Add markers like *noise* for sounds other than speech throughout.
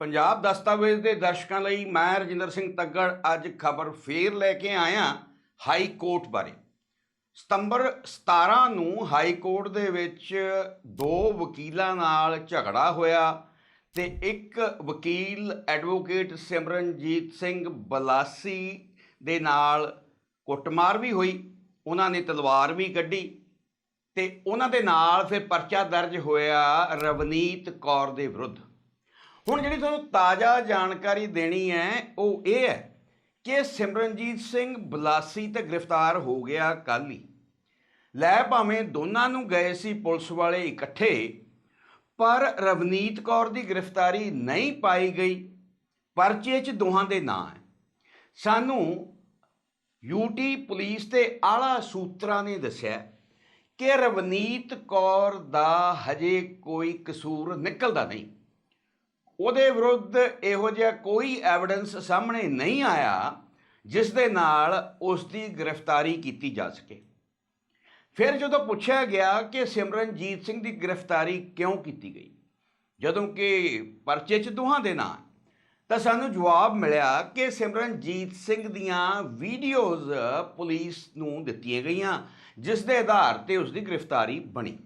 ਪੰਜਾਬ ਦਸਤਾਵੇਜ਼ ਦੇ ਦਰਸ਼ਕਾਂ ਲਈ ਮੈਂ ਰਜਿੰਦਰ ਸਿੰਘ ਤੱਗੜ ਅੱਜ ਖਬਰ ਫੇਰ ਲੈ ਕੇ ਆਇਆ ਹਾਈ ਕੋਰਟ ਬਾਰੇ। ਸਤੰਬਰ 17 ਨੂੰ ਹਾਈ ਕੋਰਟ ਦੇ ਵਿੱਚ ਦੋ ਵਕੀਲਾਂ ਨਾਲ ਝਗੜਾ ਹੋਇਆ ਤੇ ਇੱਕ ਵਕੀਲ ਐਡਵੋਕੇਟ ਸਿਮਰਨਜੀਤ ਸਿੰਘ ਬਲਾਸੀ ਦੇ ਨਾਲ ਕੁੱਟਮਾਰ ਵੀ ਹੋਈ, ਉਹਨਾਂ ਨੇ ਤਲਵਾਰ ਵੀ ਕੱਢੀ ਤੇ ਉਹਨਾਂ ਦੇ ਨਾਲ ਫਿਰ ਪਰਚਾ ਦਰਜ ਹੋਇਆ ਰਵਨੀਤ ਕੌਰ ਦੇ ਵਿਰੁੱਧ। ਹੁਣ ਜਿਹੜੀ ਤੁਹਾਨੂੰ ਤਾਜ਼ਾ ਜਾਣਕਾਰੀ ਦੇਣੀ ਹੈ, ਉਹ ਇਹ ਹੈ ਕਿ ਸਿਮਰਨਜੀਤ ਸਿੰਘ ਬਲਾਸੀ ਤੇ ਗ੍ਰਿਫਤਾਰ ਹੋ ਗਿਆ ਕੱਲ੍ਹ ਹੀ ਲੈ ਭਾਵੇਂ ਦੋਨਾਂ ਨੂੰ ਗਏ ਸੀ ਪੁਲਿਸ ਵਾਲੇ ਇਕੱਠੇ, ਪਰ ਰਵਨੀਤ ਕੌਰ ਦੀ ਗ੍ਰਿਫਤਾਰੀ ਨਹੀਂ ਪਾਈ ਗਈ। ਪਰਚੇ 'ਚ ਦੋਹਾਂ ਦੇ ਨਾਂ ਹੈ। ਸਾਨੂੰ ਯੂਟੀ ਪੁਲਿਸ ਤੇ ਆਲਾ ਸੂਤਰਾਂ ਨੇ ਦੱਸਿਆ ਕਿ ਰਵਨੀਤ ਕੌਰ ਦਾ ਹਜੇ ਕੋਈ ਕਸੂਰ ਨਿਕਲਦਾ ਨਹੀਂ। ਉਹਦੇ ਵਿਰੁੱਧ ਇਹੋ ਜਿਹਾ ਕੋਈ ਐਵੀਡੈਂਸ ਸਾਹਮਣੇ ਨਹੀਂ ਆਇਆ ਜਿਸ ਦੇ ਨਾਲ ਉਸ ਦੀ ਗ੍ਰਿਫਤਾਰੀ ਕੀਤੀ ਜਾ ਸਕੇ। ਫਿਰ ਜਦੋਂ ਪੁੱਛਿਆ ਗਿਆ ਕਿ ਸਿਮਰਨਜੀਤ ਸਿੰਘ ਦੀ ਗ੍ਰਿਫਤਾਰੀ ਕਿਉਂ ਕੀਤੀ ਗਈ, ਜਦੋਂ ਕਿ ਪਰਚੇ 'ਚ ਦੋਹਾਂ ਦੇ ਨਾਂ, ਤਾਂ ਸਾਨੂੰ ਜਵਾਬ ਮਿਲਿਆ ਕਿ ਸਿਮਰਨਜੀਤ ਸਿੰਘ ਦੀਆਂ ਵੀਡੀਓਜ਼ ਪੁਲਿਸ ਨੂੰ ਦਿੱਤੀਆਂ ਗਈਆਂ, ਜਿਸ ਦੇ ਆਧਾਰ ਤੇ ਉਸ ਦੀ ਗ੍ਰਿਫਤਾਰੀ ਬਣੀ।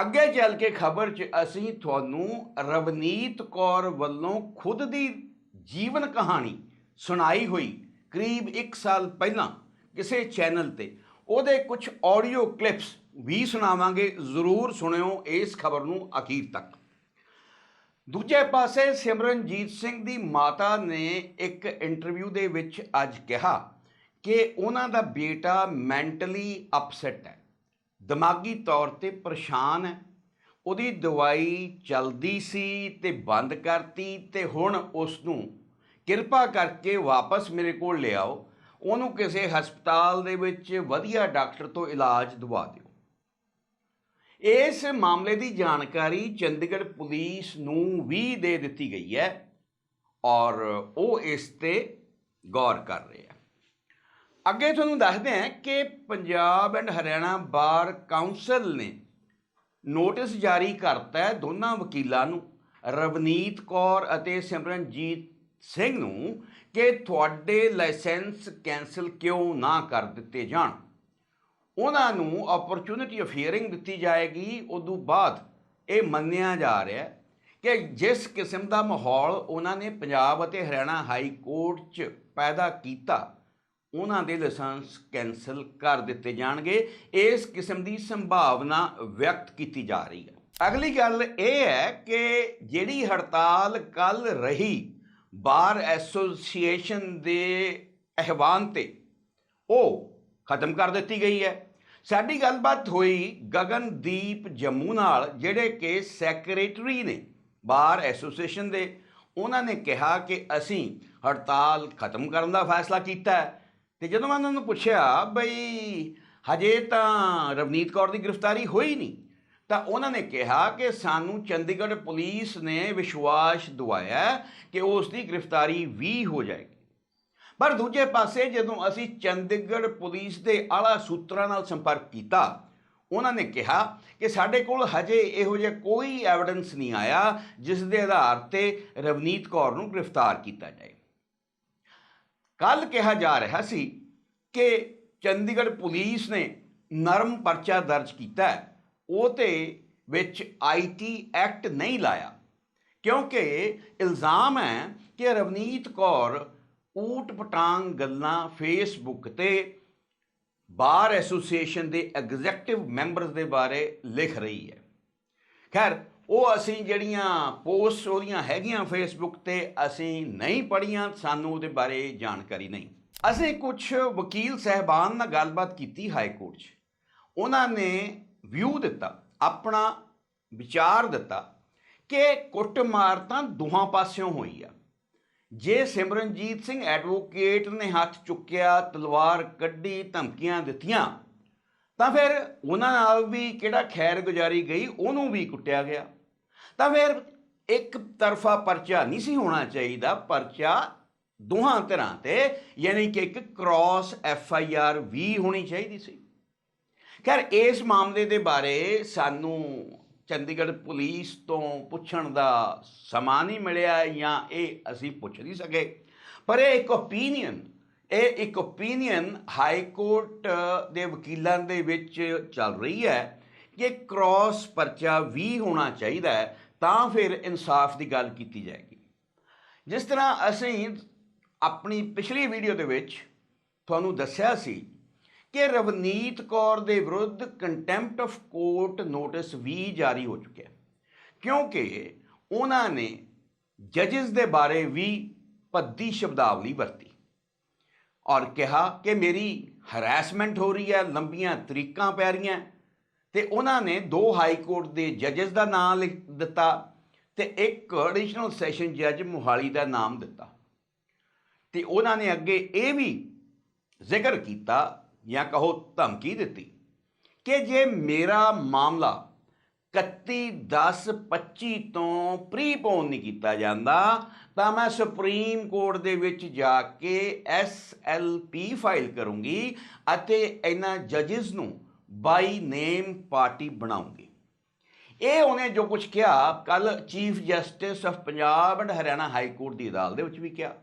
ਅੱਗੇ ਚੱਲ ਕੇ ਖਬਰ 'ਚ ਅਸੀਂ ਤੁਹਾਨੂੰ ਰਵਨੀਤ ਕੌਰ ਵੱਲੋਂ ਖੁਦ ਦੀ ਜੀਵਨ ਕਹਾਣੀ ਸੁਣਾਈ ਹੋਈ ਕਰੀਬ 1 ਸਾਲ ਪਹਿਲਾਂ ਕਿਸੇ ਚੈਨਲ ਤੇ। ਉਹਦੇ ਕੁਝ ਆਡੀਓ ਕਲਿੱਪਸ ਵੀ ਸੁਣਾਵਾਂਗੇ, ਜ਼ਰੂਰ ਸੁਣਿਓ ਇਸ ਖਬਰ ਨੂੰ ਅਖੀਰ ਤੱਕ। ਦੂਜੇ ਪਾਸੇ ਸਿਮਰਨਜੀਤ ਸਿੰਘ ਦੀ ਮਾਤਾ ਨੇ ਇੱਕ ਇੰਟਰਵਿਊ ਦੇ ਵਿੱਚ ਅੱਜ ਕਿਹਾ ਕਿ ਉਹਨਾਂ ਦਾ ਬੇਟਾ ਮੈਂਟਲੀ ਅਪਸੈਟ ਹੈ। ਦਿਮਾਗੀ ਤੌਰ ਤੇ ਪਰੇਸ਼ਾਨ ਹੈ। ਉਹਦੀ ਦਵਾਈ ਚੱਲਦੀ ਸੀ ਤੇ ਬੰਦ ਕਰਤੀ ਤੇ ਹੁਣ ਉਸ ਨੂੰ ਕਿਰਪਾ ਕਰਕੇ ਵਾਪਸ ਮੇਰੇ ਕੋਲ ਲਿਆਓ। ਉਹਨੂੰ ਕਿਸੇ ਹਸਪਤਾਲ ਦੇ ਵਿੱਚ ਵਧੀਆ ਡਾਕਟਰ ਤੋਂ ਇਲਾਜ ਦਵਾ ਦਿਓ। ਇਸ ਮਾਮਲੇ ਦੀ ਜਾਣਕਾਰੀ ਚੰਡੀਗੜ੍ਹ ਪੁਲਿਸ ਨੂੰ ਵੀ ਦੇ ਦਿੱਤੀ ਗਈ ਹੈ ਔਰ ਉਹ ਇਸ ਤੇ ਗੌਰ ਕਰ ਰਹੇ ਅੱਗੇ ਤੁਹਾਨੂੰ ਦੱਸਦੇ ਹਾਂ ਕਿ Punjab and Haryana bar council ਨੇ ਨੋਟਿਸ ਜਾਰੀ ਕਰਤਾ ਹੈ ਦੋਨਾਂ ਵਕੀਲਾਂ ਨੂੰ, ਰਵਨੀਤ ਕੌਰ ਅਤੇ ਸਿਮਰਨਜੀਤ ਸਿੰਘ ਨੂੰ, ਕਿ ਤੁਹਾਡੇ ਲਾਇਸੈਂਸ ਕੈਨਸਲ ਕਿਉਂ ਨਾ ਕਰ ਦਿੱਤੇ ਜਾਣ। ਉਹਨਾਂ ਨੂੰ ਓਪਰਚੁਨਿਟੀ ਆਫ ਹੀਅਰਿੰਗ ਦਿੱਤੀ ਜਾਏਗੀ, ਉਦੋਂ ਬਾਅਦ ਇਹ ਮੰਨਿਆ ਜਾ ਰਿਹਾ ਕਿ ਜਿਸ ਕਿਸਮ ਦਾ ਮਾਹੌਲ ਉਹਨਾਂ ਨੇ ਪੰਜਾਬ ਅਤੇ ਹਰਿਆਣਾ ਹਾਈ ਕੋਰਟ 'ਚ ਪੈਦਾ ਕੀਤਾ ਉਹਨਾਂ ਦੇ ਲਾਇਸੈਂਸ ਕੈਂਸਲ ਕਰ ਦਿੱਤੇ ਜਾਣਗੇ। ਇਸ ਕਿਸਮ ਦੀ ਸੰਭਾਵਨਾ ਵਿਅਕਤ ਕੀਤੀ ਜਾ ਰਹੀ ਹੈ। ਅਗਲੀ ਗੱਲ ਇਹ ਹੈ ਕਿ ਜਿਹੜੀ ਹੜਤਾਲ ਕੱਲ ਰਹੀ, ਬਾਰ ਐਸੋਸੀਏਸ਼ਨ ਦੇ ਅਹਿਵਾਨ ਤੇ, ਉਹ ਖਤਮ ਕਰ ਦਿੱਤੀ ਗਈ ਹੈ। ਸਾਡੀ ਗੱਲਬਾਤ ਹੋਈ ਗਗਨਦੀਪ ਜੰਮੂ ਨਾਲ, ਜਿਹੜੇ ਕਿ ਸੈਕਟਰੀ ਨੇ ਬਾਰ ਐਸੋਸੀਏਸ਼ਨ ਦੇ। ਉਹਨਾਂ ਨੇ ਕਿਹਾ ਕਿ ਅਸੀਂ ਹੜਤਾਲ ਖਤਮ ਕਰਨ ਦਾ ਫੈਸਲਾ ਕੀਤਾ ਹੈ। ਤੇ ਜਦੋਂ ਮੈਂ ਉਹਨਾਂ ਨੂੰ ਪੁੱਛਿਆ, ਬਈ, ਹਜੇ ਤਾਂ ਰਵਨੀਤ ਕੌਰ ਦੀ ਗ੍ਰਿਫਤਾਰੀ ਹੋਈ ਨਹੀਂ। ਤਾਂ ਉਹਨਾਂ ਨੇ ਕਿਹਾ ਕਿ ਸਾਨੂੰ ਚੰਡੀਗੜ੍ਹ ਪੁਲਿਸ ਨੇ ਵਿਸ਼ਵਾਸ ਦਿਵਾਇਆ ਕਿ ਉਸ ਦੀ ਗ੍ਰਿਫਤਾਰੀ ਵੀ ਹੋ ਜਾਏਗੀ। ਪਰ ਦੂਜੇ ਪਾਸੇ ਜਦੋਂ ਅਸੀਂ ਚੰਡੀਗੜ੍ਹ ਪੁਲਿਸ ਦੇ ਆਲਾ ਸੂਤਰਾਂ ਨਾਲ ਸੰਪਰਕ ਕੀਤਾ, ਉਹਨਾਂ ਨੇ ਕਿਹਾ ਕਿ ਸਾਡੇ ਕੋਲ ਹਜੇ ਇਹੋ ਜਿਹਾ ਕੋਈ ਐਵੀਡੈਂਸ ਨਹੀਂ ਆਇਆ ਜਿਸ ਦੇ ਆਧਾਰ ਤੇ ਰਵਨੀਤ ਕੌਰ ਨੂੰ ਗ੍ਰਿਫਤਾਰ ਕੀਤਾ ਜਾਏ। ਕੱਲ ਕਿਹਾ ਜਾ ਰਿਹਾ ਸੀ ਕਿ ਚੰਡੀਗੜ੍ਹ ਪੁਲਿਸ ਨੇ ਨਰਮ ਪਰਚਾ ਦਰਜ ਕੀਤਾ ਹੈ। ਉਹ ਤੇ ਵਿੱਚ ਆਈਟੀ ਐਕਟ ਨਹੀਂ ਲਾਇਆ। ਕਿਉਂਕਿ ਇਲਜ਼ਾਮ ਹੈ ਕਿ ਰਵਨੀਤ ਕੌਰ ਊਟ ਪਟਾਂਗ ਗੱਲਾਂ ਫੇਸਬੁੱਕ ਤੇ ਬਾਰ ਐਸੋਸੀਏਸ਼ਨ ਦੇ ਐਗਜ਼ੈਕਟਿਵ ਮੈਂਬਰਸ ਦੇ ਬਾਰੇ ਲਿਖ ਰਹੀ ਹੈ। ਖੈਰ ਉਹ ਅਸੀਂ ਜਿਹੜੀਆਂ ਪੋਸਟ ਉਹਦੀਆਂ ਹੈਗੀਆਂ ਫੇਸਬੁੱਕ ਤੇ ਅਸੀਂ ਨਹੀਂ ਪੜੀਆਂ ਸਾਨੂੰ ਉਹਦੇ ਬਾਰੇ ਜਾਣਕਾਰੀ ਨਹੀਂ। ਅਸੀਂ ਕੁਝ ਵਕੀਲ ਸਹਿਬਾਨ ਨਾਲ ਗੱਲਬਾਤ ਕੀਤੀ ਹਾਈ ਕੋਰਟ 'ਚ। ਉਹਨਾਂ ਨੇ ਵਿਊ ਦਿੱਤਾ, ਆਪਣਾ ਵਿਚਾਰ ਦਿੱਤਾ ਕਿ ਕੁੱਟਮਾਰ ਤਾਂ ਦੋਹਾਂ ਪਾਸਿਓਂ ਹੋਈ ਆ। ਜੇ ਸਿਮਰਨਜੀਤ ਸਿੰਘ ਐਡਵੋਕੇਟ ਨੇ ਹੱਥ ਚੁੱਕਿਆ, ਤਲਵਾਰ ਕੱਢੀ, ਧਮਕੀਆਂ ਦਿੱਤੀਆਂ, ਤਾਂ ਫਿਰ ਉਹਨਾਂ ਨਾਲ ਵੀ ਕਿਹੜਾ ਖੈਰ ਗੁਜ਼ਾਰੀ ਗਈ, ਉਹਨੂੰ ਵੀ ਕੁੱਟਿਆ ਗਿਆ। ਤਾਂ ਫਿਰ ਇੱਕ ਤਰਫਾ ਪਰਚਾ ਨਹੀਂ ਸੀ ਹੋਣਾ ਚਾਹੀਦਾ, ਪਰਚਾ ਦੋਹਾਂ ਤਰ੍ਹਾਂ ਤੇ, ਯਾਨੀ ਕਿ ਇੱਕ ਕ੍ਰਾਸ ਐਫ ਆਈ ਆਰ ਵੀ ਹੋਣੀ ਚਾਹੀਦੀ ਸੀ। ਖੈਰ, ਇਸ ਮਾਮਲੇ ਦੇ ਬਾਰੇ ਸਾਨੂੰ ਚੰਡੀਗੜ੍ਹ ਪੁਲਿਸ ਤੋਂ ਪੁੱਛਣ ਦਾ ਸਮਾਂ ਨਹੀਂ ਮਿਲਿਆ ਜਾਂ ਇਹ ਅਸੀਂ ਪੁੱਛ ਨਹੀਂ ਸਕੇ। ਪਰ ਇਹ ਇੱਕ ਓਪੀਨੀਅਨ ਇਹ ਇੱਕ ਓਪੀਨੀਅਨ ਹਾਈ ਕੋਰਟ ਦੇ ਵਕੀਲਾਂ ਦੇ ਵਿੱਚ ਚੱਲ ਰਹੀ ਹੈ ਕਿ ਕ੍ਰਾਸ ਪਰਚਾ ਵੀ ਹੋਣਾ ਚਾਹੀਦਾ ਹੈ। ਤਾਂ ਫਿਰ ਇਨਸਾਫ ਦੀ ਗੱਲ ਕੀਤੀ ਜਾਏਗੀ। ਜਿਸ ਤਰ੍ਹਾਂ ਅਸੀਂ ਆਪਣੀ ਪਿਛਲੀ ਵੀਡੀਓ ਦੇ ਵਿੱਚ ਤੁਹਾਨੂੰ ਦੱਸਿਆ ਸੀ ਕਿ ਰਵਨੀਤ ਕੌਰ ਦੇ ਵਿਰੁੱਧ ਕੰਟੈਂਪਟ ਆਫ ਕੋਰਟ ਨੋਟਿਸ ਵੀ ਜਾਰੀ ਹੋ ਚੁੱਕਿਆ ਕਿਉਂਕਿ ਉਹਨਾਂ ਨੇ ਜੱਜਸ ਦੇ ਬਾਰੇ ਵੀ ਭੱਦੀ ਸ਼ਬਦਾਵਲੀ ਵਰਤੀ ਔਰ ਕਿਹਾ ਕਿ ਮੇਰੀ ਹਰੈਸਮੈਂਟ ਹੋ ਰਹੀ ਹੈ, ਲੰਬੀਆਂ ਤਰੀਕਾਂ ਪੈ ਰਹੀਆਂ ਤੇ ਉਹਨਾਂ ਨੇ ਦੋ ਹਾਈ ਕੋਰਟ ਦੇ ਜੱਜਸ ਦਾ ਨਾਮ ਲਿਖ ਦਿੱਤਾ ਤੇ ਇੱਕ ਐਡੀਸ਼ਨਲ ਸੈਸ਼ਨ ਜੱਜ ਮੁਹਾਲੀ ਦਾ ਨਾਮ ਦਿੱਤਾ। ਤੇ ਉਹਨਾਂ ਨੇ ਅੱਗੇ ਇਹ ਵੀ ਜ਼ਿਕਰ ਕੀਤਾ ਜਾਂ ਕਹੋ ਧਮਕੀ ਦਿੱਤੀ ਕਿ ਜੇ ਮੇਰਾ ਮਾਮਲਾ 31/10/25 ਤੋਂ ਪ੍ਰੀਪੋਨ ਨਹੀਂ ਕੀਤਾ ਜਾਂਦਾ, ਤਾਂ ਮੈਂ ਸੁਪਰੀਮ ਕੋਰਟ ਦੇ ਵਿੱਚ ਜਾ ਕੇ ਐਸਐਲਪੀ ਫਾਈਲ ਕਰੂੰਗੀ ਅਤੇ ਇਹਨਾਂ ਜੱਜਸ ਨੂੰ ਬਾਈ ਨੇਮ ਪਾਰਟੀ ਬਣਾਉਂਗੇ। ਇਹ ਉਹਨੇ ਜੋ ਕੁਝ ਕਿਹਾ ਕੱਲ chief justice of Punjab and Haryana high court ਦੀ ਅਦਾਲਤ ਦੇ ਵਿੱਚ ਵੀ ਕਿਹਾ।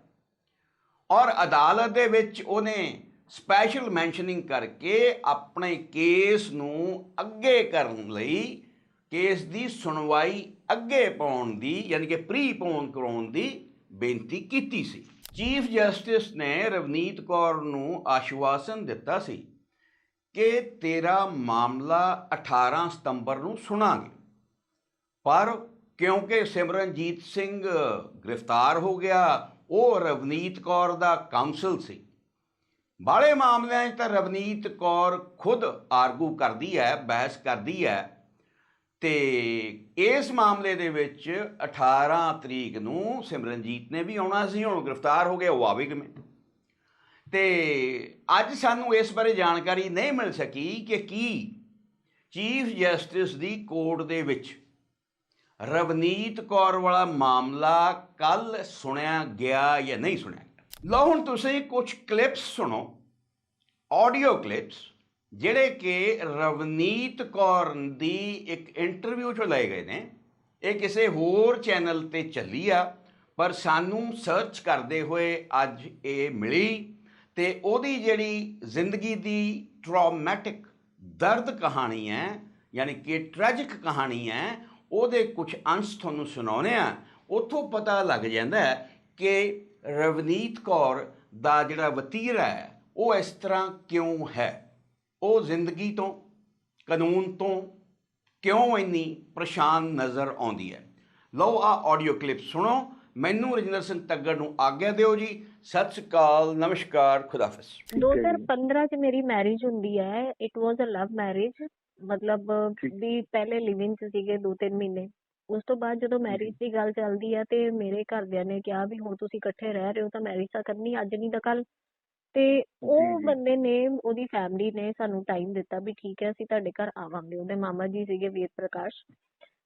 ਔਰ ਅਦਾਲਤ ਦੇ ਵਿੱਚ ਉਹਨੇ ਸਪੈਸ਼ਲ ਮੈਂਸ਼ਨਿੰਗ ਕਰਕੇ ਆਪਣੇ ਕੇਸ ਨੂੰ ਅੱਗੇ ਕਰਨ ਲਈ ਕੇਸ ਦੀ ਸੁਣਵਾਈ ਅੱਗੇ ਪਾਉਣ ਦੀ, ਯਾਨੀ ਕਿ ਪ੍ਰੀ ਪ੍ਰੀਪੋਨ ਕਰਾਉਣ ਦੀ ਬੇਨਤੀ ਕੀਤੀ ਸੀ। ਚੀਫ ਜਸਟਿਸ ਨੇ ਰਵਨੀਤ ਕੌਰ ਨੂੰ ਆਸ਼ਵਾਸਨ ਦਿੱਤਾ ਸੀ। ਕਿ ਤੇਰਾ ਮਾਮਲਾ 18 ਸਤੰਬਰ ਨੂੰ ਸੁਣਾਂਗੇ। ਪਰ ਕਿਉਂਕਿ ਸਿਮਰਨਜੀਤ ਸਿੰਘ ਗ੍ਰਿਫਤਾਰ ਹੋ ਗਿਆ, ਉਹ ਰਵਨੀਤ ਕੌਰ ਦਾ ਕਾਉਂਸਲ ਸੀ। ਬਾਲੇ ਮਾਮਲਿਆਂ 'ਚ ਤਾਂ ਰਵਨੀਤ ਕੌਰ ਖੁਦ ਆਰਗੂ ਕਰਦੀ ਹੈ, ਬਹਿਸ ਕਰਦੀ ਹੈ ਤੇ ਇਸ ਮਾਮਲੇ ਦੇ ਵਿੱਚ 18 ਤਰੀਕ ਨੂੰ ਸਿਮਰਨਜੀਤ ਨੇ ਵੀ ਆਉਣਾ ਸੀ, ਹੁਣ ਗ੍ਰਿਫਤਾਰ ਹੋ ਗਿਆ, ਉਹ ਆਵੇ ਕਿਵੇਂ? ਤੇ ਅੱਜ ਸਾਨੂੰ ਇਸ ਬਾਰੇ ਜਾਣਕਾਰੀ ਨਹੀਂ ਮਿਲ ਸਕੀ ਕਿ ਕੀ ਚੀਫ ਜਸਟਿਸ ਦੀ ਕੋਰਟ ਦੇ ਵਿੱਚ ਰਵਨੀਤ ਕੌਰ ਵਾਲਾ ਮਾਮਲਾ ਕੱਲ ਸੁਣਿਆ ਗਿਆ ਜਾਂ ਨਹੀਂ ਸੁਣਿਆ ਗਿਆ। ਲਓ ਹੁਣ ਤੁਸੀਂ ਕੁਝ ਕਲਿੱਪਸ ਸੁਣੋ ਆਡੀਓ ਕਲਿੱਪਸ ਜਿਹੜੇ ਕਿ ਰਵਨੀਤ ਕੌਰ ਦੀ ਇੱਕ ਇੰਟਰਵਿਊ ਚੋਂ ਲਏ ਗਏ ਨੇ। ਇਹ ਕਿਸੇ ਹੋਰ ਚੈਨਲ ਤੇ ਚੱਲੀ ਆ, ਪਰ ਸਾਨੂੰ ਸਰਚ ਕਰਦੇ ਹੋਏ ਅੱਜ ਇਹ ਮਿਲੀ। ਤੇ ਉਹਦੀ ਜਿਹੜੀ ਜ਼ਿੰਦਗੀ ਦੀ ਟਰਾਮੈਟਿਕ ਦਰਦ ਕਹਾਣੀ ਹੈ, ਯਾਨੀ ਕਿ ਟ੍ਰੈਜਿਕ ਕਹਾਣੀ ਹੈ, ਉਹਦੇ ਕੁਝ ਅੰਸ਼ ਤੁਹਾਨੂੰ ਸੁਣਾਉਣੇ ਆ ਉੱਥੋਂ ਪਤਾ ਲੱਗ ਜਾਂਦਾ ਕਿ ਰਵਨੀਤ ਕੌਰ ਦਾ ਜਿਹੜਾ ਵਤੀਰਾ ਹੈ, ਉਹ ਇਸ ਤਰ੍ਹਾਂ ਕਿਉਂ ਹੈ? ਉਹ ਜ਼ਿੰਦਗੀ ਤੋਂ, ਕਾਨੂੰਨ ਤੋਂ ਕਿਉਂ ਇੰਨੀ ਪਰੇਸ਼ਾਨ ਨਜ਼ਰ ਆਉਂਦੀ ਹੈ? ਲਓ ਆ ਆਡੀਓ ਕਲਿੱਪ ਸੁਣੋ। ਮੈਨੂੰ ਰਜਿੰਦਰ ਸਿੰਘ ਤੱਗੜ ਨੂੰ ਆਗਿਆ ਦਿਓ ਜੀ। ਸਤਿ ਸ਼੍ਰੀ ਅਕਾਲ ਨਮਸਕਾਰ ਖੁਦਾਫਿਜ਼ ਠੀਕ ਹੈ ਜੀ। 2015 ਚ ਮੇਰੀ ਮੈਰਿਜ ਹੁੰਦੀ ਹੈ। It was a love marriage ਮਤਲਬ। ਵੀ ਪਹਿਲੇ ਲਿਵਿੰਗ ਚ ਸੀਗੇ 2-3 ਮਹੀਨੇ। ਉਸ ਤੋਂ ਬਾਅਦ ਜਦੋਂ ਮੈਰਿਜ ਦੀ ਗੱਲ ਚੱਲਦੀ ਹੈ ਤੇ ਮੇਰੇ ਘਰਦਿਆਂ ਨੇ ਕਿਹਾ ਵੀ ਹੁਣ ਤੁਸੀਂ ਇਕੱਠੇ ਰਹਿ ਰਹੇ ਹੋ ਤਾਂ ਮੈਰਿਜ ਤਾਂ ਕਰਨੀ ਅੱਜ ਨਹੀਂ ਤਾਂ ਕੱਲ ਤੇ ਉਹ। ਬੰਦੇ ਨੇ ਉਹਦੀ ਫੈਮਿਲੀ ਨੇ ਸਾਨੂੰ ਟਾਈਮ ਦਿੱਤਾ ਵੀ ਠੀਕ ਹੈ ਅਸੀਂ ਤੁਹਾਡੇ ਘਰ ਆਵਾਂਗੇ। ਉਹਦੇ ਮਾਮਾ ਜੀ ਸੀਗੇ ਵੀਰ ਪ੍ਰਕਾਸ਼।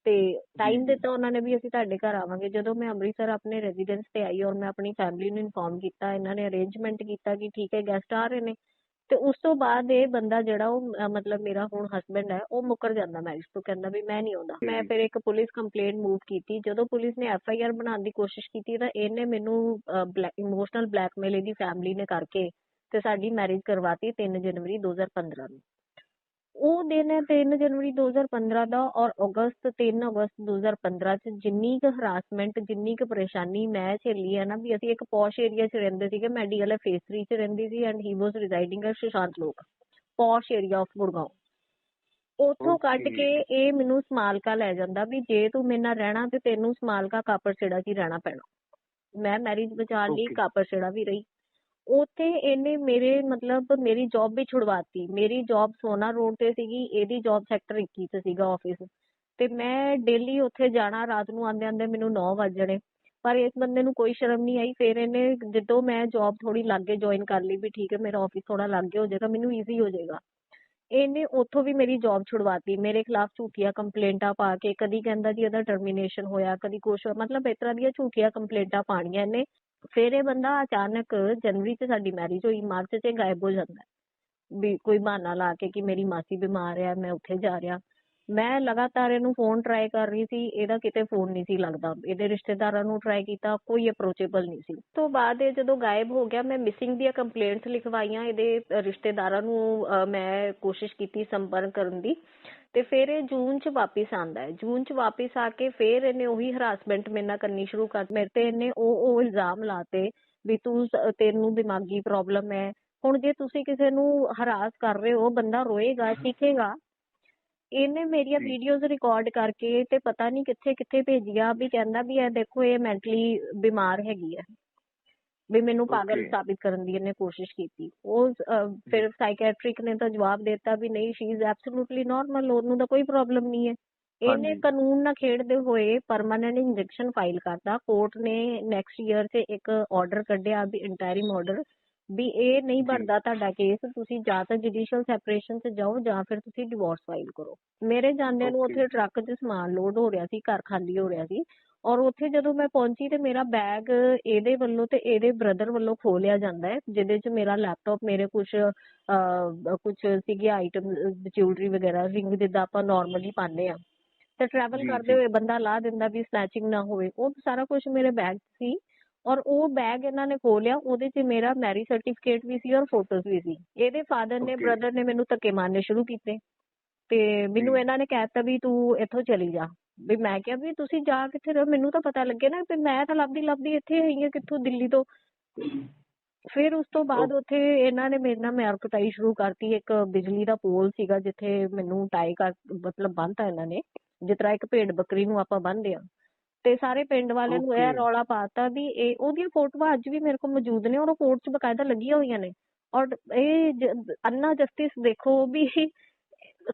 ਤੇ ਟਾਈਮ। ਦਿੱਤਾ ਉਹਨਾਂ ਨੇ ਵੀ ਅਸੀਂ ਤੁਹਾਡੇ ਘਰ ਆਵਾਂਗੇ। ਜਦੋਂ ਮੈਂ ਅੰਮ੍ਰਿਤਸਰ ਆਪਣੇ ਰੈਜ਼ੀਡੈਂਸ ਤੇ ਆਈ ਔਰ ਮੈਂ ਆਪਣੀ ਫੈਮਿਲੀ ਨੂੰ ਇਨਫੋਰਮ ਕੀਤਾ ਇਹਨਾਂ ਨੇ ਅਰੇਂਜਮੈਂਟ ਕੀਤਾ ਕਿ ਠੀਕ ਹੈ ਗੈਸਟ ਆ ਰਹੇ ਨੇ। ਤੇ ਉਸ ਤੋਂ ਬਾਅਦ ਇਹ ਬੰਦਾ ਜਿਹੜਾ ਉਹ ਅਹ ਮਤਲਬ ਮੇਰਾ ਹੁਣ ਹਸਬੰਡ ਹੈ ਉਹ ਮੁੱਕਰ ਜਾਂਦਾ ਮੈਰਿਜ ਤੋਂ ਕਹਿੰਦਾ ਵੀ ਮੈਂ ਨਹੀਂ ਆਉਂਦਾ। ਮੈਂ। ਫਿਰ ਇੱਕ ਪੁਲਿਸ ਕੰਪਲੇਂਟ ਮੂਵ ਕੀਤੀ। ਜਦੋਂ ਪੁਲਿਸ ਨੇ ਐਫ ਆਈ ਆਰ ਬਣਾਉਣ ਦੀ ਕੋਸ਼ਿਸ਼ ਕੀਤੀ ਤਾਂ ਇਹਨੇ ਮੈਨੂੰ ਇਮੋਸ਼ਨਲ ਬਲੈਕਮੇਲ ਇਹਦੀ ਫੈਮਿਲੀ ਨੇ ਕਰਕੇ ਤੇ ਸਾਡੀ ਮੈਰਿਜ ਕਰਵਾਤੀ 3 ਜਨਵਰੀ 2015 ਨੂੰ। ਉਹ ਦਿਨ ਹੈ 3 ਜਨਵਰੀ 2015 ਦਾ ਔਰ ਅਗਸਤ 3 ਅਗਸਤ 2015 ਚ ਜਿੰਨੀ ਕੁ ਹਰਾਸਮੈਂਟ ਜਿੰਨੀ ਕੁ ਪਰੇਸ਼ਾਨੀ ਮੈਂ ਝੇਲੀ ਹੈ ਨਾ ਵੀ ਅਸੀਂ ਇੱਕ ਪੌਸ਼ ਏਰੀਆ 'ਚ ਰਹਿੰਦੇ ਸੀਗੇ ਮੈਂ ਡੀਐਲਐ ਫੇਸ 3 'ਚ ਰਹਿੰਦੀ ਸੀ and he was residing at Sushant Lok posh area of Gurgaon ਉੱਥੋਂ ਕੱਢ. ਕੇ ਇਹ ਮੈਨੂੰ ਸਮਾਲਕਾ ਲੈ ਜਾਂਦਾ ਵੀ ਜੇ ਤੂੰ ਮੇਰੇ ਨਾਲ ਰਹਿਣਾ ਤੇ ਤੈਨੂੰ ਸਮਾਲਕਾ ਕਾਪਰਛੇੜਾ 'ਚ ਹੀ ਰਹਿਣਾ ਪੈਣਾ ਮੈਂ ਮੈਰਿਜ ਬਚਾਉਣ ਲਈ. ਕਾਪਰਛੇੜਾ ਵੀ ਰਹੀ ਉੱਥੇ ਇਹਨੇ ਮੇਰੇ ਮਤਲਬ ਮੇਰੀ ਜੌਬ ਵੀ ਛੁਡਵਾਤੀ। ਮੇਰੀ ਜੌਬ ਸੋਨਾ ਰੋਡ ਤੇ ਸੀਗੀ, ਇਹਦੀ ਜੌਬ ਸੈਕਟਰ 21 ਚ ਸੀਗਾ ਆਫਿਸ ਤੇ ਮੈਂ ਡੇਲੀ ਉੱਥੇ ਜਾਣਾ, ਰਾਤ ਨੂੰ ਆਂਦੇ ਆਂਦੇ ਮੈਨੂੰ 9 ਵੱਜ ਜਾਣੇ। ਪਰ ਇਸ ਬੰਦੇ ਨੂੰ ਕੋਈ ਸ਼ਰਮ ਨਹੀਂ ਆਈ। ਫਿਰ ਇਹਨੇ ਜਦੋਂ ਮੈਂ ਜੌਬ ਥੋੜੀ ਲੱਗੇ ਜੁਆਇਨ ਕਰ ਲਈ ਵੀ ਠੀਕ ਹੈ, ਮੇਰਾ ਆਫਿਸ ਥੋੜਾ ਲਾਗੇ ਹੋ ਜਾਏਗਾ, ਮੈਨੂੰ ਈਜ਼ੀ ਹੋ ਜਾਏਗਾ। ਇਹਨੇ ਉੱਥੋਂ ਵੀ ਮੇਰੀ ਜੌਬ ਛੁਡਵਾਤੀ। ਮੇਰੇ ਖਿਲਾਫ ਝੂਠੀਆਂ ਕੰਪਲੇਂਟਾਂ ਪਾ ਕੇ, ਕਦੀ ਕਹਿੰਦਾ ਜੀ ਇਹਦਾ ਟਰਮੀਨੇਸ਼ਨ ਹੋਇਆ, ਕਦੀ ਕੁਛ ਮਤਲਬ ਇਸ ਤਰ੍ਹਾਂ ਦੀਆਂ ਝੂਠੀਆਂ ਕੰਪਲੇਂਟਾਂ ਪਾਣੀਆਂ ਇਹਨੇ। ਫਿਰ ਇਹ ਬੰਦਾ ਅਚਾਨਕ ਜਨਵਰੀ 'ਚ ਸਾਡੀ ਮੈਰਿਜ ਹੋਈ ਮਾਰਚ 'ਚ ਇਹ ਗਾਇਬ ਹੋ ਜਾਂਦਾ। ਹੈ। ਵੀ ਕੋਈ ਬਹਾਨਾ ਲਾ ਕੇ ਕਿ ਮੇਰੀ ਮਾਸੀ ਬਿਮਾਰ ਆ ਮੈਂ ਉੱਥੇ ਜਾ ਰਿਹਾ। ਮੈਂ ਲਗਾਤਾਰ ਇਹਨੂੰ ਫੋਨ ਟਰਾਈ ਕਰ ਰਹੀ ਸੀ ਇਹਦਾ ਕਿਤੇ ਫੋਨ ਨਹੀਂ ਸੀ ਲੱਗਦਾ। ਇਹਦੇ ਰਿਸ਼ਤੇਦਾਰਾਂ ਨੂੰ ਟਰਾਈ ਕੀਤਾ ਕੋਈ ਅਪਰੋਚੇਬਲ ਨਹੀਂ ਸੀ। ਤੋਂ ਬਾਅਦ ਇਹ ਜਦੋਂ ਗਾਇਬ ਹੋ ਗਿਆ ਮੈਂ ਮਿਸਿੰਗ ਦੀਆਂ ਕੰਪਲੇਂਟਸ ਲਿਖਵਾਈਆਂ ਇਹਦੇ ਰਿਸ਼ਤੇਦਾਰਾਂ ਨੂੰ ਅ, ਮੈਂ ਕੋਸ਼ਿਸ਼ ਕੀਤੀ ਸੰਪਰਕ ਕਰਨ ਦੀ। ਤੇ ਫਿਰ ਇਹ ਜੂਨ ਚ ਵਾਪਿਸ ਆਂਦਾ ਹੈ। ਜੂਨ ਚ ਵਾਪਿਸ ਆ ਕੇ ਫਿਰ ਇਹਨੇ ਉਹੀ ਹਰਾਸਮੈਂਟ ਮੇਰੇ ਨਾਲ ਕਰਨੀ ਸ਼ੁਰੂ ਕਰ ਮੇਰੇ ਤੇ ਇਹਨੇ ਉਹ ਉਹ ਇਲਜ਼ਾਮ ਲਾਤੇ ਵੀ ਤੂੰ ਤੈਨੂੰ ਦਿਮਾਗੀ ਪ੍ਰੋਬਲਮ ਹੈ। ਹੁਣ ਜੇ ਤੁਸੀਂ ਕਿਸੇ ਨੂੰ ਹਰਾਸ ਕਰ ਰਹੇ ਹੋ ਬੰਦਾ ਰੋਏਗਾ ਚੀਖੇਗਾ ਇਹਨੇ ਮੇਰੀਆਂ। ਵੀਡੀਓਜ਼ ਰਿਕਾਰਡ ਕਰਕੇ ਤੇ ਪਤਾ ਨਹੀਂ ਕਿੱਥੇ ਕਿੱਥੇ ਭੇਜੀਆ ਵੀ ਕਹਿੰਦਾ ਵੀ ਇਹ ਦੇਖੋ ਇਹ ਮੈਂਟਲੀ ਬਿਮਾਰ ਹੈਗੀ ਹੈ। ਵੀ ਮੈਨੂੰ ਪਾਗਲ Okay. ਸਾਬਿਤ ਕਰਨ ਦੀ ਇਹਨੇ ਕੋਸ਼ਿਸ਼ ਕੀਤੀ। ਉਹ ਅਹ, ਫਿਰ ਸਾਈਕੈਟ੍ਰਿਕ ਨੇ ਤਾਂ ਜਵਾਬ ਦਿੱਤਾ ਵੀ ਨਹੀਂ ਸ਼ੀ ਇਜ਼ ਐਬਸੋਲੂਟਲੀ ਨਾਰਮਲ ਉਹਨੂੰ ਤਾਂ ਕੋਈ ਪ੍ਰੋਬਲਮ ਨਹੀਂ ਹੈ। ਇਹਨੇ ਹਾਂਜੀ। ਕਾਨੂੰਨ ਨਾਲ ਖੇਡਦੇ ਹੋਏ ਪਰਮਾਨੈਂਟ ਇੰਜੈਕਸ਼ਨ ਫਾਈਲ ਕਰਤਾ। ਕੋਰਟ ਨੇ ਨੈਕਸਟ ਈਅਰ 'ਚ ਇੱਕ ਆਰਡਰ ਕੱਢਿਆ ਵੀ ਇੰਟਰਿਮ ਆਰਡਰ ਵੀ ਇਹ ਨਹੀਂ। ਬਣਦਾ ਤੁਹਾਡਾ ਕੇਸ ਤੁਸੀਂ ਜਾਂ ਤਾਂ ਜੁਡੀਸ਼ੀਅਲ ਸੈਪਰੇਸ਼ਨ 'ਚ ਜਾਓ ਜਾਂ ਫਿਰ ਤੁਸੀਂ ਡਿਵੋਰਸ ਫਾਈਲ ਕਰੋ ਮੇਰੇ ਜਾਂਦਿਆਂ ਨੂੰ. ਉੱਥੇ ਟਰੱਕ 'ਚ ਸਮਾਨ ਲੋਡ ਹੋ ਰਿਹਾ ਸੀ ਘਰ ਖਾਲੀ ਹੋ ਰਿਹਾ ਸੀ ਔਰ ਉੱਥੇ ਜਦੋਂ ਮੈਂ ਪਹੁੰਚੀ ਤੇ ਮੇਰਾ ਬੈਗ ਇਹਦੇ ਵੱਲੋਂ ਤੇ ਇਹਦੇ ਬ੍ਰਦਰ ਵੱਲੋਂ ਖੋਲਿਆ ਜਾਂਦਾ ਹੈ ਜਿਹਦੇ 'ਚ ਮੇਰਾ ਲੈਪਟਾਪ ਮੇਰੇ ਕੁਝ ਕੁਝ ਸੀਗੇ ਆਈਟਮ ਜਿਊਲਰੀ ਵਗੈਰਾ ਰਿੰਗ ਜਿੱਦਾਂ ਆਪਾਂ ਨਾਰਮਲੀ ਪਾਉਂਦੇ ਆ ਤੇ ਟਰੈਵਲ ਕਰਦੇ। ਹੋਏ ਬੰਦਾ ਲਾ ਦਿੰਦਾ ਵੀ ਸਨੈਚਿੰਗ ਨਾ ਹੋਵੇ ਉਹ ਸਾਰਾ ਕੁਝ ਮੇਰੇ ਬੈਗ 'ਚ ਸੀ ਔਰ ਉਹ ਬੈਗ ਇਹਨਾਂ ਨੇ ਖੋਲਿਆ ਉਹਦੇ 'ਚ ਮੇਰਾ ਮੈਰਿਜ ਸਰਟੀਫਿਕੇਟ ਵੀ ਸੀ ਔਰ ਫੋਟੋਜ਼ ਵੀ ਸੀ। ਇਹਦੇ ਫਾਦਰ ਨੇ Okay. ਬ੍ਰਦਰ ਨੇ ਮੈਨੂੰ ਧੱਕੇ ਮਾਰਨੇ ਸ਼ੁਰੂ ਕੀਤੇ। ਤੇ ਮੈਨੂੰ ਜੀ। ਇਹਨਾਂ ਨੇ ਕਹਿਤਾ ਵੀ ਤੂੰ ਇੱਥੋਂ ਚਲੀ ਜਾ। ਵੀ ਮੈਂ ਕਿਹਾ ਵੀ ਤੁਸੀਂ ਜਾ ਕਿੱਥੇ ਰਹੇ ਹੋ? ਮੈਨੂੰ ਤਾਂ ਪਤਾ ਲੱਗੇ ਨਾ ਵੀ ਮੈਂ ਤਾਂ ਲੱਭਦੀ ਲੱਭਦੀ ਇੱਥੇ ਆਈ ਹਾਂ ਕਿੱਥੋਂ ਦਿੱਲੀ ਤੋਂ। ਫਿਰ ਉਸ ਤੋਂ ਬਾਅਦ ਉੱਥੇ ਇਹਨਾਂ ਨੇ ਮੇਰੇ ਨਾਲ ਮਾਰ ਕੁਟਾਈ ਸ਼ੁਰੂ ਕਰਤੀ। ਇੱਕ ਬਿਜਲੀ ਦਾ ਪੋਲ ਸੀਗਾ ਜਿੱਥੇ ਮੈਨੂੰ ਟਾਈ ਕਰ ਮਤਲਬ ਬੰਨਤਾ ਇਹਨਾਂ ਨੇ। ਜਿਸ ਤਰ੍ਹਾਂ ਇੱਕ ਭੇਡ ਬੱਕਰੀ ਨੂੰ ਆਪਾਂ ਬੰਨ੍ਹਦੇ ਆ ਤੇ ਸਾਰੇ ਪਿੰਡ ਵਾਲਿਆਂ ਨੂੰ ਇਹ. ਰੌਲਾ ਪਾਤਾ ਵੀ ਇਹ ਉਹਦੀਆਂ ਫੋਟੋਆਂ ਅੱਜ ਵੀ ਮੇਰੇ ਕੋਲ ਮੌਜੂਦ ਨੇ ਔਰ ਉਹ ਕੋਰਟ 'ਚ ਬਕਾਇਦਾ ਲੱਗੀਆਂ ਹੋਈਆਂ ਨੇ। ਔਰ ਇਹ ਜ- ਅੰਨਾ ਜਸਟਿਸ ਦੇਖੋ ਵੀ *laughs*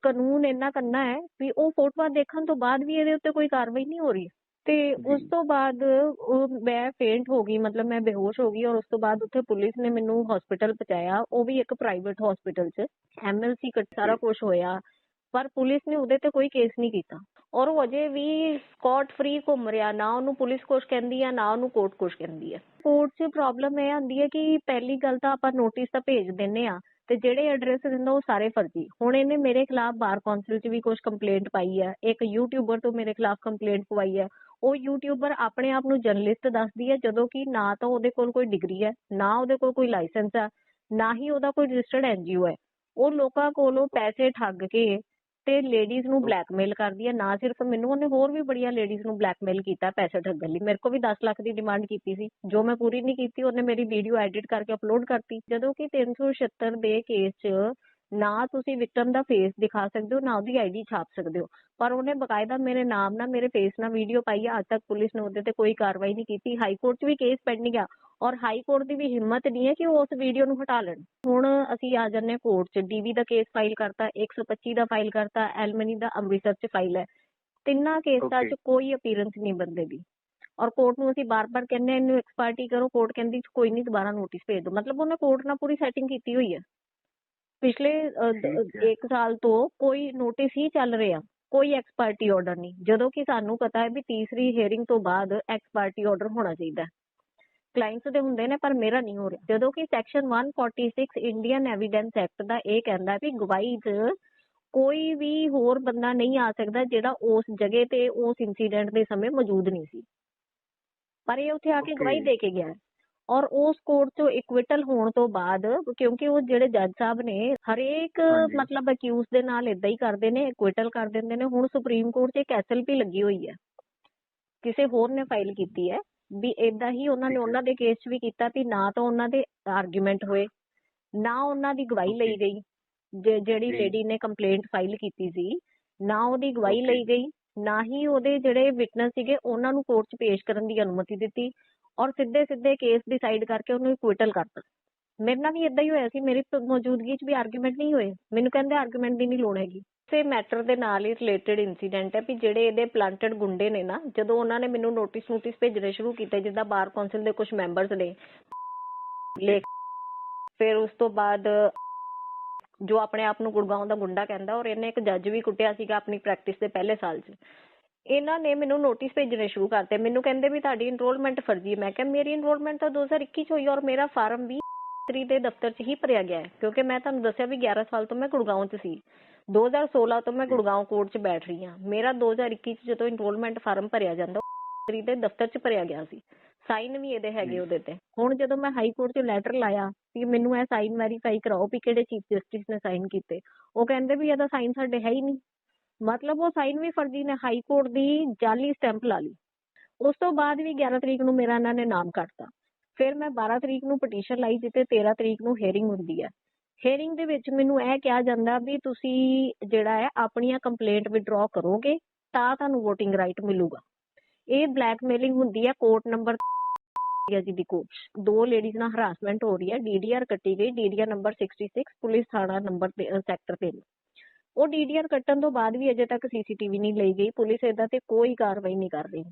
ਕਾਨੂੰਨ ਇੰਨਾ ਕੰਨਾ ਹੈ ਵੀ ਉਹ ਫੋਟੋਆਂ ਦੇਖਣ ਤੋਂ ਬਾਅਦ ਵੀ ਇਹਦੇ ਉੱਤੇ ਕੋਈ ਕਾਰਵਾਈ ਨਹੀਂ ਹੋ ਰਹੀ। ਤੇ ਉਸ। ਤੋਂ ਬਾਅਦ ਉਹ ਮੈਂ ਫੇਂਟ ਹੋ ਗਈ ਮਤਲਬ ਮੈਂ ਬੇਹੋਸ਼ ਹੋ ਗਈ ਔਰ ਉਸ ਤੋਂ ਬਾਅਦ ਉੱਥੇ ਪੁਲਿਸ ਨੇ ਮੈਨੂੰ ਹਸਪੀਟਲ ਪਹੁੰਚਾਇਆ ਉਹ ਵੀ ਇੱਕ ਪ੍ਰਾਈਵੇਟ ਹਸਪੀਟਲ 'ਚ। ਐਮਐਲਸੀ ਕੱਟ ਸਾਰਾ ਕੁਝ ਹੋਇਆ ਪਰ ਪੁਲਿਸ ਨੇ ਉਹਦੇ ਤੇ ਕੋਈ ਕੇਸ ਨਹੀਂ ਕੀਤਾ। ਔਰ ਉਹ ਅਜੇ ਵੀ ਸਕਾਟ ਫ੍ਰੀ ਘੁੰਮ ਰਿਹਾ, ਨਾ ਉਹਨੂੰ ਪੁਲਿਸ ਕੁਛ ਕਹਿੰਦੀ ਆ, ਨਾ ਉਹਨੂੰ ਕੋਰਟ ਕੁਛ ਕਹਿੰਦੀ ਆ। ਕੋਰਟ 'ਚ ਪ੍ਰੋਬਲਮ ਇਹ ਆਉਂਦੀ ਹੈ ਕਿ ਪਹਿਲੀ ਗੱਲ ਤਾਂ ਆਪਾਂ ਨੋਟਿਸ ਤਾਂ ਭੇਜ ਦਿੰਨੇ ਆ ਤੇ ਜਿਹੜੇ ਐਡਰੈਸ ਦਿੰਦਾ ਉਹ ਸਾਰੇ ਫਰਜ਼ੀ। ਹੁਣ ਇਹਨੇ ਮੇਰੇ ਖਿਲਾਫ ਬਾਰ ਕੌਂਸਲ 'ਚ ਵੀ ਕੁਝ ਕੰਪਲੇਂਟ ਪਾਈ ਹੈ ਇੱਕ ਯੂਟਿਊਬਰ ਤੋਂ ਮੇਰੇ ਖਿਲਾਫ ਕੰਪਲੇਂਟ ਪਵਾਈ ਹੈ ਉਹ ਯੂਟਿਊਬਰ ਆਪਣੇ ਆਪ ਨੂੰ ਜਰਨਲਿਸਟ ਦੱਸਦੀ ਹੈ ਜਦੋਂ ਕਿ ਨਾ ਤਾਂ ਉਹਦੇ ਕੋਲ ਕੋਈ ਡਿਗਰੀ ਹੈ ਨਾ ਉਹਦੇ ਕੋਲ ਕੋਈ ਲਾਇਸੈਂਸ ਹੈ ਨਾ ਹੀ ਉਹਦਾ ਕੋਈ ਰਜਿਸਟਰਡ ਐਨਜੀਓ ਹੈ ਉਹ ਲੋਕਾਂ ਕੋਲੋਂ ਪੈਸੇ ਠੱਗ ਕੇ ਤੇ ਲੇਡੀਜ਼ ਨੂੰ ਬਲੈਕਮੇਲ ਕਰਦੀ ਹੈ ਨਾ ਸਿਰਫ ਮੈਨੂੰ ਉਹਨੇ ਹੋਰ ਵੀ ਬੜੀਆਂ ਲੇਡੀਜ਼ ਨੂੰ ਬਲੈਕਮੇਲ ਕੀਤਾ ਪੈਸੇ ਠੱਗਣ ਲਈ। ਮੇਰੇ ਕੋਲ ਵੀ 10 ਲੱਖ ਦੀ ਡਿਮਾਂਡ ਕੀਤੀ ਸੀ। ਜੋ ਮੈਂ ਪੂਰੀ ਨਹੀਂ ਕੀਤੀ ਉਹਨੇ ਮੇਰੀ ਵੀਡੀਓ ਐਡਿਟ ਕਰਕੇ ਅਪਲੋਡ ਕਰਤੀ। ਜਦੋਂ ਕਿ 376 ਦੇ ਕੇਸ 'ਚ ਨਾ ਤੁਸੀਂ ਵਿਕਟਮ ਦਾ ਫੇਸ ਦਿਖਾ ਸਕਦੇ ਹੋ ਨਾ ਉਹਦੀ ਆਈਡੀ ਛਾਪ ਸਕਦੇ ਹੋ। ਪਰ ਉਹਨੇ ਬਕਾਇਦਾ ਮੇਰੇ ਨਾਮ ਨਾਲ ਮੇਰੇ ਫੇਸ ਨਾਲ ਵੀਡੀਓ ਪਾਈ ਆ ਅੱਜ ਤੱਕ ਪੁਲਿਸ ਨੇ ਉਹਦੇ ਤੇ ਕੋਈ ਕਾਰਵਾਈ ਨਹੀਂ ਕੀਤੀ। ਹਾਈ ਕੋਰਟ 'ਚ ਵੀ ਕੇਸ ਪੈਂਡਿੰਗ ਆ ਔਰ ਹਾਈ ਕੋਰਟ ਦੀ ਵੀ ਹਿੰਮਤ ਨਹੀਂ ਹੈ ਕਿ ਉਹ ਉਸ ਵੀਡੀਓ ਨੂੰ ਹਟਾ ਲੈਣ। ਹੁਣ ਅਸੀਂ ਆ ਜੰਨੇ ਕੋਰਟ 'ਚ। ਡੀਵੀ ਦਾ ਕੇਸ ਫਾਈਲ ਕਰਤਾ 125 ਦਾ ਫਾਈਲ ਕਰਤਾ ਐਲਮਨੀ ਦਾ ਅੰਮ੍ਰਿਤਸਰ 'ਚ ਫਾਈਲ ਹੈ। ਤਿੰਨਾਂ ਕੇਸਾਂ 'ਚ. ਕੋਈ ਅਪੀਅਰੈਂਸ ਨਹੀਂ ਬੰਦੇ ਦੀ। ਔਰ ਕੋਰਟ ਨੂੰ ਅਸੀਂ ਬਾਰ-ਬਾਰ ਕਹਿੰਦੇ ਇਹਨੂੰ ਐਕਸਪਰਟੀ ਕਰੋ। ਕੋਰਟ ਕਹਿੰਦੀ ਕੋਈ ਨਹੀਂ ਦੁਬਾਰਾ ਨੋਟਿਸ ਭੇਜ ਦਿਓ। ਮਤਲਬ ਉਹਨੇ ਕੋਰਟ ਨਾਲ ਪੂਰੀ ਸੈਟਿੰਗ ਕੀਤੀ ਹੋਈ ਹੈ। ਪਿਛਲੇ। ਇੱਕ ਸਾਲ ਤੋਂ ਕੋਈ ਨੋਟਿਸ ਹੀ ਚੱਲ ਰਿਹਾ। ਕੋਈ ਐਕਸਪਰਟੀ ਆਰਡਰ ਨਹੀਂ। ਜਦੋਂ ਕਿ ਸਾਨੂੰ ਪਤਾ ਹੈ ਵੀ ਤੀਸਰੀ ਹੀਅਰਿੰਗ ਤੋਂ ਬਾਅਦ ਐਕਸਪਰਟੀ ਆਰਡਰ ਹੋਣਾ ਚਾਹੀਦਾ ਕਲਾਇੰਟਸ ਦੇ ਹੁੰਦੇ ਨੇ ਪਰ ਮੇਰਾ ਨਹੀਂ ਹੋ ਰਿਹਾ। ਜਦੋਂ ਕਿ ਸੈਕਸ਼ਨ 146 ਇੰਡੀਅਨ ਐਵੀਡੈਂਸ ਐਕਟ ਦਾ ਇਹ ਕਹਿੰਦਾ ਵੀ ਗਵਾਹੀ 'ਚ ਕੋਈ ਵੀ ਹੋਰ ਬੰਦਾ ਨਹੀਂ ਆ ਸਕਦਾ ਜਿਹੜਾ ਉਸ ਜਗ੍ਹਾ ਤੇ ਉਸ ਇਨਸੀਡੈਂਟ ਦੇ ਸਮੇਂ ਮੌਜੂਦ ਨਹੀਂ ਸੀ। ਪਰ ਇਹ ਉੱਥੇ ਆ ਕੇ. ਗਵਾਹੀ ਦੇ ਕੇ ਗਿਆ ਔਰ ਉਸ ਕੋਰਟ 'ਚੋਂ ਇਕਵਿਟਲ ਹੋਣ ਤੋਂ ਬਾਅਦ ਕਿਉਂਕਿ ਉਹ ਜਿਹੜੇ ਜੱਜ ਸਾਹਿਬ ਨੇ ਹਰੇਕ। ਮਤਲਬ ਅਕਿਊਜ਼ ਦੇ ਨਾਲ ਇਦਾਂ ਹੀ ਕਰਦੇ ਨੇ ਇਕਵਿਟਲ ਕਰ ਦਿੰਦੇ ਨੇ ਹੁਣ ਸੁਪਰੀਮ ਕੋਰਟ 'ਚ ਇੱਕ ਐਸਐਲਪੀ ਲੱਗੀ ਹੋਈ ਹੈ ਕਿਸੇ ਹੋਰ ਨੇ ਫਾਈਲ ਕੀਤੀ ਹੈ ਵੀ ਇਦਾਂ ਹੀ ਉਹਨਾਂ ਨੇ। ਉਹਨਾਂ ਦੇ ਕੇਸ 'ਚ ਵੀ ਕੀਤਾ ਵੀ ਨਾ ਤਾਂ ਉਹਨਾਂ ਦੇ ਆਰਗੂਮੈਂਟ ਹੋਏ ਨਾ ਉਹਨਾਂ ਦੀ ਗਵਾਹੀ ਲਈ. ਗਈ ਜਿਹੜੀ। ਲੇਡੀ ਨੇ ਕੰਪਲੇਂਟ ਫਾਈਲ ਕੀਤੀ ਸੀ ਨਾ ਉਹਦੀ ਗਵਾਹੀ. ਲਈ ਗਈ ਨਾ ਹੀ ਉਹਦੇ ਜਿਹੜੇ ਵਿਟਨੈਸ ਸੀਗੇ ਉਹਨਾਂ ਨੂੰ ਕੋਰਟ 'ਚ ਪੇਸ਼ ਕਰਨ ਦੀ ਅਨੁਮਤੀ ਦਿੱਤੀ ਔਰ ਸਿੱਧੇ ਸਿੱਧੇ ਕੇਸ ਡਿਸਾਈਡ ਕਰਕੇ ਉਹਨੂੰ ਇਕੁਇਟਲ ਕਰਤਾ ਮੇਰੇ ਨਾਲ ਵੀ ਇਦਾਂ ਹੀ ਹੋਇਆ ਸੀ, ਮੇਰੀ ਮੌਜੂਦਗੀ 'ਚ ਵੀ ਆਰਗੂਮੈਂਟ ਨਹੀਂ ਹੋਏ। ਮੈਨੂੰ ਕਹਿੰਦੇ ਆਰਗੂਮੈਂਟ ਦੀ ਨਹੀਂ ਲੋੜ ਹੈਗੀ। ਸੇ ਮੈਟਰ ਦੇ ਨਾਲ ਹੀ ਰਿਲੇਟਡ ਇਨਸੀਡੈਂਟ ਹੈ ਵੀ ਜਿਹੜੇ ਇਹਦੇ ਪਲਾਂਟਡ ਗੁੰਡੇ ਨੇ ਨਾ, ਜਦੋਂ ਉਹਨਾਂ ਨੇ ਮੈਨੂੰ ਨੋਟਿਸ ਨੋਟਿਸ ਭੇਜਣੇ ਸ਼ੁਰੂ ਕੀਤੇ, ਜਿੱਦਾਂ ਬਾਰ ਕੌਂਸਲ ਦੇ ਕੁਝ ਮੈਂਬਰਸ ਨੇ ਲੇਖ ਫਿਰ ਉਸ ਤੋਂ ਬਾਅਦ ਜੋ ਆਪਣੇ ਆਪ ਨੂੰ ਗੁੜਗਾਉਂ ਦਾ ਗੁੰਡਾ ਕਹਿੰਦਾ ਔਰ ਇਹਨੇ ਇੱਕ ਜੱਜ ਵੀ ਕੁੱਟਿਆ ਸੀਗਾ ਆਪਣੀ ਪ੍ਰੈਕਟਿਸ ਦੇ ਪਹਿਲੇ ਸਾਲ 'ਚ। ਇਹਨਾਂ ਨੇ ਮੈਨੂੰ ਨੋਟਿਸ ਭੇਜਣੇ ਸ਼ੁਰੂ ਕਰਤੇ। ਮੈਨੂੰ ਕਹਿੰਦੇ ਵੀ ਤੁਹਾਡੀ ਇਨਰੋਲਮੈਂਟ ਫਰਜ਼ੀ ਹੈ। ਮੈਂ ਕਿਹਾ, ਮੇਰੀ ਇਨਰੋਲਮੈਂਟ ਤਾਂ 2021 ਚ ਹੋਈ ਔਰ ਮੇਰਾ ਫਾਰਮ ਵੀ ਤਰੀ ਦੇ ਦਫ਼ਤਰ 'ਚ ਹੀ ਭਰਿਆ ਗਿਆ ਹੈ। ਕਿਉਂਕਿ ਮੈਂ ਤੁਹਾਨੂੰ ਦੱਸਿਆ ਵੀ 11 ਸਾਲ ਤੋਂ ਮੈਂ ਗੁੜਗਾਉਂ 'ਚ ਸੀ। 2016 ਤੋਂ ਮੈਂ ਗੁੜਗਾਉਂ ਕੋਰਟ 'ਚ ਬੈਠ ਰਹੀ ਹਾਂ। ਮੇਰਾ 2021 'ਚ ਜਦੋਂ ਇਨਰੋਲਮੈਂਟ ਫਾਰਮ ਭਰਿਆ ਜਾਂਦਾ, ਉਹ ਦੇ ਦਫ਼ਤਰ 'ਚ ਭਰਿਆ ਗਿਆ ਸੀ। ਸਾਈਨ ਵੀ ਇਹਦੇ ਹੈਗੇ ਉਹਦੇ ਤੇ। ਹੁਣ ਜਦੋਂ ਮੈਂ ਹਾਈ ਕੋਰਟ 'ਚ ਲੈਟਰ ਲਾਇਆ ਕਿ ਮੈਨੂੰ ਇਹ ਸਾਈਨ ਵੈਰੀਫਾਈ ਕਰਾਓ ਵੀ ਕਿਹੜੇ ਚੀਫ ਜਸਟਿਸ ਨੇ ਸਾਈਨ ਕੀਤੇ, ਉਹ ਕਹਿੰਦੇ ਵੀ ਇਹਦਾ ਸਾਈਨ ਸਾਡੇ ਹੈ ਹੀ ਨਹੀਂ। ਮਤਲਬ ਉਹ ਸਾਈਨ ਵੀ ਫਰਜ਼ੀ ਨੇ ਹਾਈ ਕੋਰਟ ਦੀ ਜਾਲੀ ਸਟੈਂਪ ਲਾ ਲਈ। ਉਸ ਤੋਂ ਬਾਅਦ ਵੀ 11 ਤਰੀਕ ਨੂੰ ਮੇਰਾ ਇਹਨਾਂ ਨੇ ਨਾਮ ਕੱਟਤਾ ਫਿਰ ਮੈਂ 12 ਤਰੀਕ ਨੂੰ ਪਟੀਸ਼ਨ ਲਾਈ ਜਿੱਤੇ 13 ਤਰੀਕ ਨੂੰ ਹੀਅਰਿੰਗ ਹੁੰਦੀ ਹੈ। ਹੀਅਰਿੰਗ ਦੇ ਵਿੱਚ ਮੈਨੂੰ ਇਹ ਕਿਹਾ ਜਾਂਦਾ ਵੀ ਤੁਸੀਂ ਜਿਹੜਾ ਹੈ ਆਪਣੀਆਂ ਕੰਪਲੇਂਟ ਵਿਡਰਾਅ ਕਰੋਗੇ, ਤਾਂ ਤੁਹਾਨੂੰ VOTING ਰਾਈਟ ਮਿਲੂਗਾ। ਇਹ ਬਲੈਕਮੇਲਿੰਗ ਹੁੰਦੀ ਹੈ ਕੋਰਟ ਨੰਬਰ ਹੈ ਜੀ ਦੀ ਕੋਰਟ ਦੋ ਲੇਡੀਜ਼ ਨਾਲ ਹਰਾਸਮੈਂਟ ਹੋ ਰਹੀ ਹੈ ਡੀਡੀਆਰ ਕੱਟੀ ਗਈ ਡੀਡੀਆਰ ਨੰਬਰ 66 ਪੁਲਿਸ ਥਾਣਾ ਨੰਬਰ ਸੈਕਟਰ 3 ਉਹ ਡੀਡੀਆਰ ਕੱਟਣ ਤੋਂ ਬਾਅਦ ਵੀ ਅਜੇ ਤੱਕ ਸੀਸੀਟੀਵੀ ਨਹੀਂ ਲਈ ਗਈ, ਪੁਲਿਸ ਇਹਦਾ ਤੇ ਕੋਈ ਕਾਰਵਾਈ ਨਹੀਂ ਕਰ ਰਹੀ।